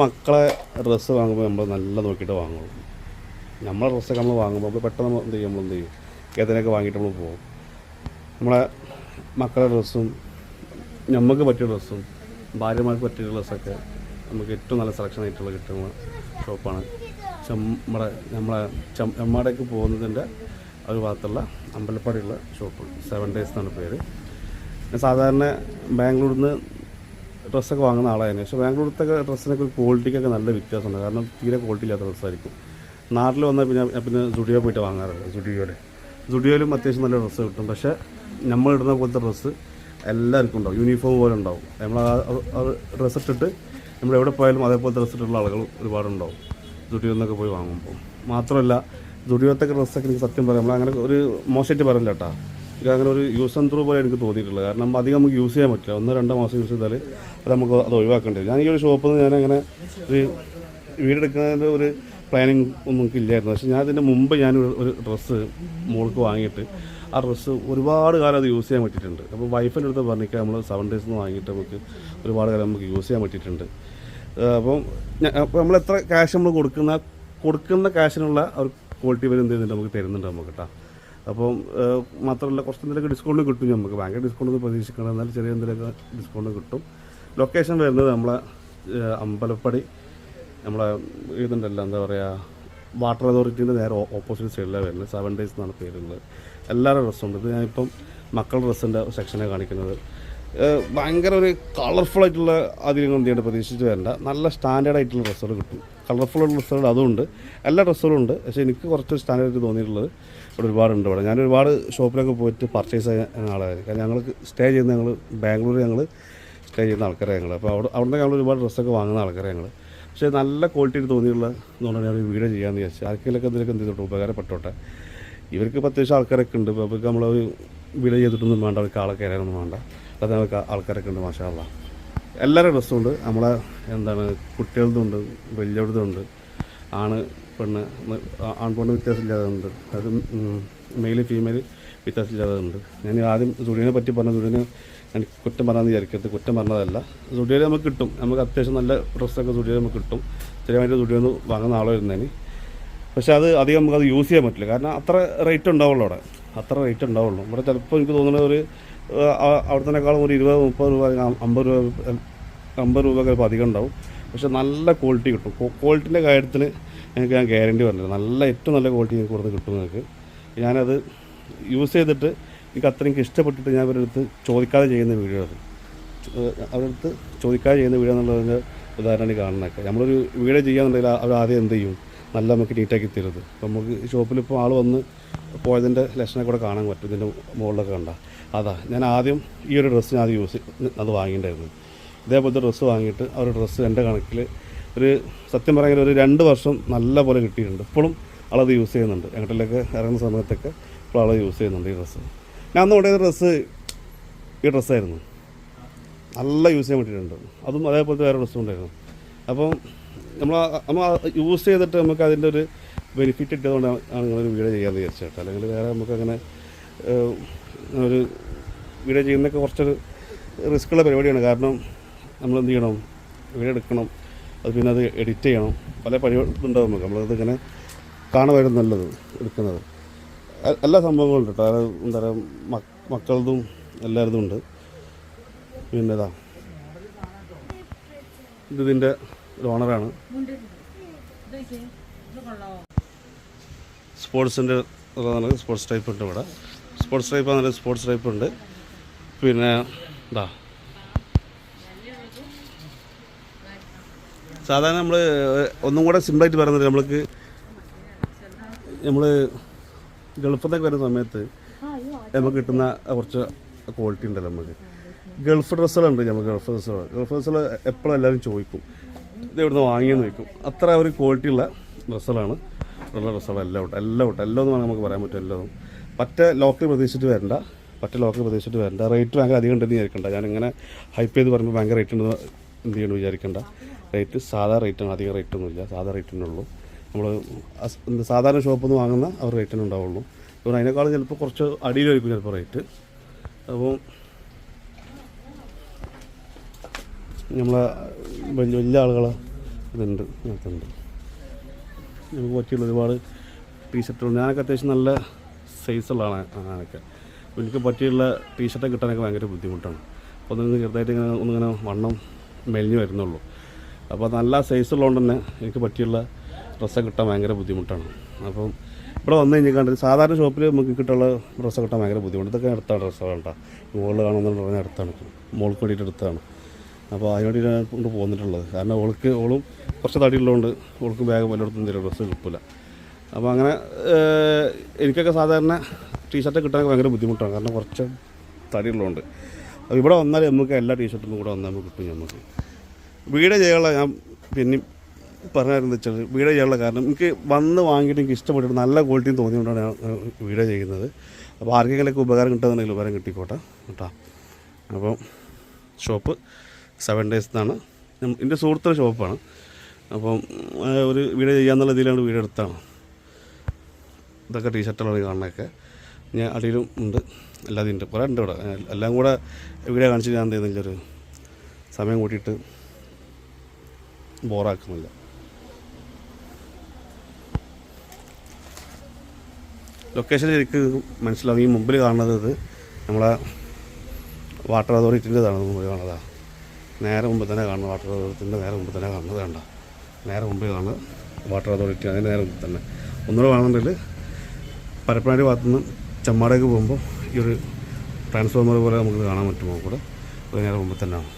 മക്കളെ ഡ്രസ്സ് വാങ്ങുമ്പോൾ നമ്മൾ നല്ല നോക്കിയിട്ട് വാങ്ങുള്ളൂ. നമ്മളെ ഡ്രസ്സൊക്കെ നമ്മൾ വാങ്ങുമ്പോൾ നമ്മൾ പെട്ടെന്ന് എന്ത് ചെയ്യും? നമ്മൾ എന്ത് ചെയ്യും? ഏതിനൊക്കെ വാങ്ങിയിട്ട് നമ്മൾ പോകും നമ്മളെ മക്കളുടെ ഡ്രസ്സും നമുക്ക് പറ്റിയ ഡ്രസ്സും ഭാര്യമാർക്ക് പറ്റിയ ഡ്രസ്സൊക്കെ നമുക്ക് ഏറ്റവും നല്ല സെലക്ഷൻ ആയിട്ടുള്ള കിട്ടുന്ന ഷോപ്പാണ് നമ്മുടെ നമ്മളെ ചെമ്മാടേക്ക് പോകുന്നതിന്റെ ഒരു ഭാഗത്തുള്ള അമ്പലപ്പാടിയുള്ള ഷോപ്പ് സെവൻ ഡേയ്സ് എന്നാണ് പേര്. സാധാരണ ബാംഗ്ലൂരിൽ നിന്ന് ഡ്രസ്സൊക്കെ വാങ്ങുന്ന ആളായിരുന്നു. പക്ഷേ ബാംഗ്ലൂരത്തെ ഡ്രസ്സിനൊക്കെ ഒരു ക്വാളിറ്റിക്കൊക്കെ നല്ല വ്യത്യാസമുണ്ട്. കാരണം തീരെ ക്വാളിറ്റി ഇല്ലാത്ത ഡ്രസ്സായിരിക്കും. നാട്ടിൽ വന്നാൽ പിന്നെ പിന്നെ സുഡിയോ പോയിട്ട് വാങ്ങാറുണ്ട് സുഡിയോയിൽ സുഡിയോയിലും അത്യാവശ്യം നല്ല ഡ്രസ്സ് കിട്ടും. പക്ഷേ നമ്മൾ ഇടുന്ന പോലത്തെ ഡ്രസ്സ് എല്ലാവർക്കും ഉണ്ടാവും. യൂണിഫോം പോലെ ഉണ്ടാവും. നമ്മൾ ആ ഡ്രസ്സ് ഇട്ടിട്ട് നമ്മൾ എവിടെ പോയാലും അതേപോലത്തെ ഡ്രസ്സ് ഇട്ടുള്ള ആളുകൾ ഒരുപാടുണ്ടാവും സുഡിയോയിൽ നിന്നൊക്കെ പോയി വാങ്ങുമ്പോൾ. മാത്രമല്ല സുഡിയോത്തൊക്കെ ഡ്രസ്സൊക്കെ എനിക്ക് സത്യം പറയാം. നമ്മൾ അങ്ങനെ ഒരു മോശമായിട്ട് പറയില്ല കേട്ടോ. അങ്ങനെ ഒരു യൂസ് ആൻഡ് ത്രൂ പോലെ എനിക്ക് തോന്നിയിട്ടുള്ളത് കാരണം അധികം നമുക്ക് യൂസ് ചെയ്യാൻ പറ്റില്ല. ഒന്നോ രണ്ടോ മാസം യൂസ് ചെയ്താൽ അത് നമുക്ക് അത് ഒഴിവാക്കേണ്ടി വരും. ഞാൻ ഈ ഒരു ഷോപ്പിൽ നിന്ന് ഞാനങ്ങനെ ഒരു വീടെടുക്കുന്നതിന്റെ ഒരു പ്ലാനിങ് ഒന്നും എനിക്ക് ഇല്ലായിരുന്നു. പക്ഷേ ഞാൻ അതിന്റെ മുമ്പ് ഞാൻ ഒരു- ഡ്രസ്സ് മോൾക്ക് വാങ്ങിയിട്ട് ആ ഡ്രസ്സ് ഒരുപാട് കാലം അത് യൂസ് ചെയ്യാൻ പറ്റിയിട്ടുണ്ട്. അപ്പോൾ വൈഫിന്റെ അടുത്ത് പറഞ്ഞിട്ട് നമ്മൾ സെവൻ ഡേയ്സ് നിന്ന് വാങ്ങിയിട്ട് നമുക്ക് ഒരുപാട് കാലം നമുക്ക് യൂസ് ചെയ്യാൻ പറ്റിയിട്ടുണ്ട്. അപ്പം നമ്മൾ എത്ര ക്യാഷ് നമ്മൾ കൊടുക്കുന്ന കൊടുക്കുന്ന ക്യാഷിനുള്ള ഒരു ക്വാളിറ്റി വരെ എന്ത് ചെയ്യുന്നുണ്ട് നമുക്ക് തരുന്നുണ്ട് നമുക്ക് കേട്ടോ അപ്പം മാത്രമല്ല കുറച്ച് എന്തെങ്കിലും ഡിസ്കൗണ്ട് കിട്ടും നമുക്ക് ഭയങ്കര ഡിസ്കൗണ്ട് ഒന്നും പ്രതീക്ഷിക്കണം എന്നാൽ ചെറിയ എന്തെങ്കിലുമൊക്കെ ഡിസ്കൗണ്ട് കിട്ടും. ലൊക്കേഷൻ വരുന്നത് നമ്മളെ അമ്പലപ്പടി. നമ്മളെ ഇതുണ്ടല്ലോ എന്താ പറയുക വാട്ടർ അതോറിറ്റീന്റെ നേരെ ഓപ്പോസിറ്റ് സൈഡിലാണ് വരുന്നത്. സെവൻ ഡേയ്സ് എന്നാണ് പേരുള്ളത്. എല്ലാവരുടെ ഡ്രസ്സുണ്ട് ഇത് ഞാനിപ്പം മക്കളുടെ ഡ്രസ്സിന്റെ സെക്ഷനെ കാണിക്കുന്നത്. ഭയങ്കര ഒരു കളർഫുൾ ആയിട്ടുള്ള അധികം എന്ത് ചെയ്യേണ്ട പ്രതീക്ഷിച്ച് വരേണ്ട. നല്ല സ്റ്റാൻഡേർഡ് ആയിട്ടുള്ള ഡ്രസ്സുകൾ കിട്ടും. കളർഫുൾ ഡ്രസ്സുകൾ അതുമുണ്ട് എല്ലാ ഡ്രസ്സുകളും ഉണ്ട്. പക്ഷേ എനിക്ക് കുറച്ച് സ്റ്റാൻഡേർഡ് തോന്നിയിട്ടുള്ളത് ഇവിടെ ഒരുപാടുണ്ട് ഇവിടെ. ഞാൻ ഒരുപാട് ഷോപ്പിലൊക്കെ പോയിട്ട് പർച്ചേസ് ചെയ്യുന്ന ആളായിരുന്നു കാരണം ഞങ്ങൾ സ്റ്റേ ചെയ്യുന്ന ഞങ്ങൾ ബാംഗ്ലൂർ ഞങ്ങൾ സ്റ്റേ ചെയ്യുന്ന ആൾക്കാരെ ഞങ്ങൾ അപ്പോൾ അവിടെ അവിടെ ഞങ്ങൾ ഒരുപാട് ഡ്രസ്സൊക്കെ വാങ്ങുന്ന ആൾക്കാരെ ഞങ്ങൾ പക്ഷേ നല്ല ക്വാളിറ്റിയിൽ തോന്നിയുള്ള എന്നുകൊണ്ടാണ് ഞാൻ വീഡിയോ ചെയ്യാമെന്ന് വിചാരിച്ചു. ആർക്കെങ്കിലൊക്കെ എന്തെങ്കിലും എന്ത് ചെയ്തോട്ടെ ഉപകാരപ്പെട്ടോട്ടെ ഇവർക്ക് ഇപ്പോൾ അത്യാവശ്യം ആൾക്കാരൊക്കെ ഉണ്ട്. ഇപ്പോൾ അവർക്ക് നമ്മൾ വീഡിയോ ചെയ്തിട്ടൊന്നും വേണ്ട അവർക്ക് ആളെ കയറാനൊന്നും വേണ്ട. അല്ലാതെ ആൾക്കാരൊക്കെ ഉണ്ട് മാഷാള്ള എല്ലാവരുടെ ഡ്രസ്സും ഉണ്ട് നമ്മളെ എന്താണ് കുട്ടികളുടെ വലിയവരുടെ ഉണ്ട് ആണ് പെണ്ണ് ആൺപെണ്ണ് വ്യത്യാസമില്ലാതെ ഉണ്ട് അത് മെയിൽ ഫീമെയിൽ വ്യത്യാസമില്ലാതെ ഉണ്ട് ഞാൻ ആദ്യം സുഡിനെ പറ്റി പറഞ്ഞ സുഡിന് ഞാൻ കുറ്റം പറഞ്ഞാൽ വിചാരിക്കരുത്. കുറ്റം പറഞ്ഞതല്ല. സുഡിയോയിൽ നമുക്ക് കിട്ടും. നമുക്ക് അത്യാവശ്യം നല്ല ഡ്രസ്സൊക്കെ സുഡിയോയിൽ നമുക്ക് കിട്ടും. സ്ഥിരമായിട്ട് സുഡിയോ ഒന്ന് വാങ്ങുന്ന ആളോ ഇരുന്നതിന് പക്ഷെ അത് അധികം നമുക്കത് യൂസ് ചെയ്യാൻ പറ്റില്ല. കാരണം അത്ര റേറ്റ് ഉണ്ടാവുള്ളൂ അവിടെ. അത്ര റേറ്റ് ഉണ്ടാവുള്ളൂ. ഇവിടെ ചിലപ്പോൾ എനിക്ക് തോന്നുന്നത് ഒരു അവിടത്തേക്കാളും ഒരു ഇരുപത് മുപ്പത് രൂപ അമ്പത് രൂപ അമ്പത് രൂപ ഒക്കെ ഇപ്പോൾ അധികം ഉണ്ടാവും. പക്ഷെ നല്ല ക്വാളിറ്റി കിട്ടും. ക്വാളിറ്റിന്റെ കാര്യത്തിൽ എനിക്ക് ഞാൻ ഗ്യാരണ്ടി പറഞ്ഞില്ല. നല്ല ഏറ്റവും നല്ല ക്വാളിറ്റി എനിക്ക് കൊടുത്ത് കിട്ടും നിങ്ങൾക്ക് ഞാനത് യൂസ് ചെയ്തിട്ട് എനിക്ക് അത്രയ്ക്ക് ഇഷ്ടപ്പെട്ടിട്ട് ഞാൻ അവരുടെ അടുത്ത് ചോദിക്കാതെ ചെയ്യുന്ന വീഡിയോ അത്. അവരടുത്ത് ചോദിക്കാതെ ചെയ്യുന്ന വീഡിയോ എന്നുള്ളതിന്റെ ഉദാഹരണമാണ് ഈ കാണുന്നതൊക്കെ. നമ്മളൊരു വീഡിയോ ചെയ്യാന്നുണ്ടെങ്കിൽ അവർ ആദ്യം എന്ത് ചെയ്യും? നല്ല നമുക്ക് നീറ്റാക്കി തരുന്നത് അപ്പോൾ നമുക്ക് ഷോപ്പിൽ ഇപ്പോൾ ആൾ വന്ന് പോയതിന്റെ ലക്ഷണം കൂടെ കാണാൻ പറ്റും. ഇതിന്റെ മുകളിലൊക്കെ കണ്ട. അതാ ഞാൻ ആദ്യം ഈ ഒരു ഡ്രസ്സ് ഞാൻ ആദ്യം യൂസ് അത് വാങ്ങിയിട്ടുണ്ടായിരുന്നു. ഇതേപോലത്തെ ഡ്രസ്സ് വാങ്ങിയിട്ട് ആ ഒരു ഡ്രസ്സ് എന്റെ കണക്കിൽ ഒരു സത്യം പറയാൻ ഒരു രണ്ട് വർഷം നല്ല പോലെ കിട്ടിയിട്ടുണ്ട്. ഇപ്പോഴും ആളത് യൂസ് ചെയ്യുന്നുണ്ട്. എങ്ങോട്ടിലൊക്കെ ഇറങ്ങുന്ന സമയത്തൊക്കെ ഇപ്പോൾ ആളത് യൂസ് ചെയ്യുന്നുണ്ട് ഈ ഡ്രസ്സ് ഞാൻ അന്ന് കൊണ്ടുപോയ ഡ്രസ്സ് ഈ ഡ്രസ്സായിരുന്നു നല്ല യൂസ് ചെയ്യാൻ പറ്റിയിട്ടുണ്ട്. അതും അതേപോലത്തെ വേറെ ഡ്രസ്സും ഉണ്ടായിരുന്നു. അപ്പം നമ്മൾ നമ്മൾ യൂസ് ചെയ്തിട്ട് നമുക്ക് അതിന്റെ ഒരു ബെനിഫിറ്റ് ഇട്ടതുകൊണ്ട് ആണ് നിങ്ങളൊരു വീഡിയോ ചെയ്യാമെന്ന് വിചാരിച്ചേട്ടോ അല്ലെങ്കിൽ വേറെ നമുക്കങ്ങനെ ഒരു വീഡിയോ ചെയ്യുന്നതൊക്കെ കുറച്ചൊരു റിസ്ക്കുള്ള പരിപാടിയാണ്. കാരണം നമ്മൾ എന്ത് ചെയ്യണം? വീഡിയോ എടുക്കണം. അത് പിന്നെ അത് എഡിറ്റ് ചെയ്യണം. പല പരിപാടികളുണ്ടാവും നമുക്ക്. നമ്മളത് ഇങ്ങനെ കാണുമായിരുന്നു നല്ലത് എടുക്കുന്നത്. എല്ലാ സംഭവങ്ങളും ഉണ്ട് കേട്ടോ. അത് എന്താ പറയുക മക് മക്കളതും എല്ലാവരതും ഉണ്ട്. പിന്നെ ഇതാ. ഇത് ഇതിന്റെ ഒരു ഓണറാണ് സ്പോർട്സിന്റെ ഉള്ളതാണ് സ്പോർട്സ് ടൈപ്പ് ഉണ്ട് ഇവിടെ. സ്പോർട്സ് ടൈപ്പ് ആണെങ്കിൽ സ്പോർട്സ് ടൈപ്പ് ഉണ്ട്. പിന്നെ ഇതാ. സാധാരണ നമ്മൾ ഒന്നും കൂടെ സിമ്പിളായിട്ട് പറയുന്നത് നമ്മൾക്ക് നമ്മൾ ഗൾഫിൽ വരുന്ന സമയത്ത് നമുക്ക് കിട്ടുന്ന കുറച്ച് ക്വാളിറ്റി ഉണ്ടല്ലോ നമുക്ക്. ഗൾഫ് ഡ്രസ്സുകളുണ്ട് നമുക്ക് ഗൾഫ് ഡ്രസ്സുകൾ. ഗൾഫ് ഡ്രസ്സുകൾ എപ്പോഴും എല്ലാവരും ചോദിക്കും. ഇത് ഇവിടുന്ന് വാങ്ങിയെന്ന് ചോദിക്കും. അത്ര ഒരു ക്വാളിറ്റി ഉള്ള ഡ്രസ്സുകളാണ്. ഉള്ള ഡ്രസ്സുകൾ എല്ലാം ഉണ്ട്. എല്ലാം ഉണ്ട്. എല്ലാം ഒന്നും നമുക്ക് പറയാൻ പറ്റും എല്ലാം പറ്റ ലോക്കൽ പ്രതീക്ഷിച്ചിട്ട് വരണ്ട. പറ്റ ലോക്കൽ പ്രതീക്ഷിച്ചിട്ട് വരണ്ട. റേറ്റ് ഭയങ്കര അധികം ഉണ്ടെന്ന് വിചാരിക്കണ്ട. ഞാനിങ്ങനെ ഹൈപ്പ് ചെയ്ത് പറയുമ്പോൾ ഭയങ്കര റേറ്റ് ഉണ്ടെന്ന് എന്ത് ചെയ്യണമെന്ന് വിചാരിക്കണ്ട. റേറ്റ് സാധാ റേറ്റാണ് അധികം റേറ്റ് ഒന്നുമില്ല. സാധാ റേറ്റിനുള്ളൂ നമ്മൾ സാധാരണ ഷോപ്പിൽ നിന്ന് വാങ്ങുന്ന അവർ റേറ്റിന് ഉണ്ടാവുള്ളൂ. അതുകൊണ്ട് അതിനേക്കാളും ചിലപ്പോൾ കുറച്ച് അടിയിലായിരിക്കും ചിലപ്പോൾ റേറ്റ് അപ്പോൾ നമ്മളെ വലിയ ആളുകൾ ഇതുണ്ട്. ഇതിനകത്തുണ്ട് നമുക്ക് പറ്റിയുള്ള ഒരുപാട് ടീഷർട്ടുകൾ. ഞാനൊക്കെ അത്യാവശ്യം നല്ല സൈസുള്ളതാണ് ഞാനൊക്കെ എനിക്ക് പറ്റിയുള്ള ടീഷർട്ട് കിട്ടാനൊക്കെ ഭയങ്കര ബുദ്ധിമുട്ടാണ്. അപ്പോൾ ഒന്നിങ്ങനെ ചെറുതായിട്ട് ഇങ്ങനെ ഒന്നിങ്ങനെ വണ്ണം മെലിഞ്ഞു വരുന്നുള്ളൂ. അപ്പോൾ നല്ല സൈസുള്ളതുകൊണ്ട് തന്നെ എനിക്ക് പറ്റിയുള്ള ഡ്രസ്സൊക്കെ കിട്ടാൻ ഭയങ്കര ബുദ്ധിമുട്ടാണ്. അപ്പം ഇവിടെ വന്നു കഴിഞ്ഞാൽ കണ്ടത് സാധാരണ ഷോപ്പിൽ നമുക്ക് കിട്ടുള്ള ഡ്രസ്സൊക്കെ കിട്ടാൻ ഭയങ്കര ബുദ്ധിമുട്ട് ഇതൊക്കെ അടുത്താണ് ഡ്രസ്സുകൾ കേട്ടോ. മുകളിൽ കാണുന്നുണ്ടെന്ന് പറഞ്ഞാൽ അടുത്താണ്. മോൾക്ക് വേണ്ടിയിട്ട് അടുത്താണ്. അപ്പോൾ അതിനോട് ഞാൻ കൊണ്ട് പോന്നിട്ടുള്ളത്. കാരണം ഓൾക്ക് ഓളും കുറച്ച് തടിയുള്ളതുകൊണ്ട് ഓൾക്ക് ബാഗ് പലയിടത്തും തരും ഡ്രസ്സ് കിട്ടില്ല അപ്പോൾ അങ്ങനെ എനിക്കൊക്കെ സാധാരണ ടീഷർട്ട് കിട്ടാൻ ഭയങ്കര ബുദ്ധിമുട്ടാണ്. കാരണം കുറച്ച് തടിയുള്ളതുകൊണ്ട്. അപ്പോൾ ഇവിടെ വന്നാൽ നമുക്ക് എല്ലാ ടീഷർട്ടും കൂടെ വന്നാൽ നമുക്ക് കിട്ടും നമുക്ക് വീട് ചെയ്യാനുള്ള ഞാൻ പിന്നെയും പറഞ്ഞായിരുന്നു വെച്ചാൽ വീട് ചെയ്യാനുള്ള കാരണം എനിക്ക് വന്ന് വാങ്ങിയിട്ട് എനിക്ക് ഇഷ്ടപ്പെട്ടിട്ട് നല്ല ക്വാളിറ്റിയും തോന്നിയുകൊണ്ടാണ് ഞാൻ വീട് ചെയ്യുന്നത്. അപ്പോൾ ആർക്കെങ്കിലൊക്കെ ഉപകാരം കിട്ടുന്നുണ്ടെങ്കിൽ ഉപകാരം കിട്ടിക്കോട്ടെ കേട്ടോ. അപ്പം ഷോപ്പ് സെവൻ ഡേയ്സ് എന്നാണ്. എന്റെ സുഹൃത്തിന്റെ ഷോപ്പാണ്. അപ്പം ഒരു വീഡിയോ ചെയ്യാമെന്നുള്ള രീതിയിലാണ് വീഡിയോ എടുത്താണ് ഇതൊക്കെ ടീഷർട്ടുകളാണ് കാണുന്നതൊക്കെ ഞാൻ അടിയിലും ഉണ്ട്. അല്ലാതെ ഉണ്ട്. കുറേ ഉണ്ട് ഇവിടെ. എല്ലാം കൂടെ വീഡിയോ കാണിച്ച് ഞാൻ എന്തെങ്കിലും ഒരു സമയം കൂട്ടിയിട്ട് ബോറാക്കുന്നില്ല. ലൊക്കേഷൻ എനിക്ക് മനസ്സിലാവും. ഈ മുമ്പിൽ കാണുന്നത് നമ്മളെ വാട്ടർ അതോറിറ്റിന്റെതാണ് മുമ്പിൽ കാണുന്നത്. നേരെ മുമ്പ് തന്നെ കാണുന്നത് വാട്ടർ അതോറിറ്റിന്റെ നേരെ മുമ്പ് തന്നെ കാണുന്നത് വേണ്ട നേരെ മുമ്പിൽ കാണുന്നത് വാട്ടർ അതോറിറ്റി അതിന്റെ നേരെ മുമ്പ് തന്നെ. ഒന്നുകൂടെ കാണുന്നുണ്ടെങ്കിൽ പരപ്പനാടി ഭാഗത്തുനിന്ന് ചെമ്മാടേക്ക് പോകുമ്പോൾ ഈ ഒരു ട്രാൻസ്ഫോർമർ പോലെ നമുക്ക് കാണാൻ പറ്റുമോ കൂടെ. അത് നേരെ മുമ്പ് തന്നെയാണ്.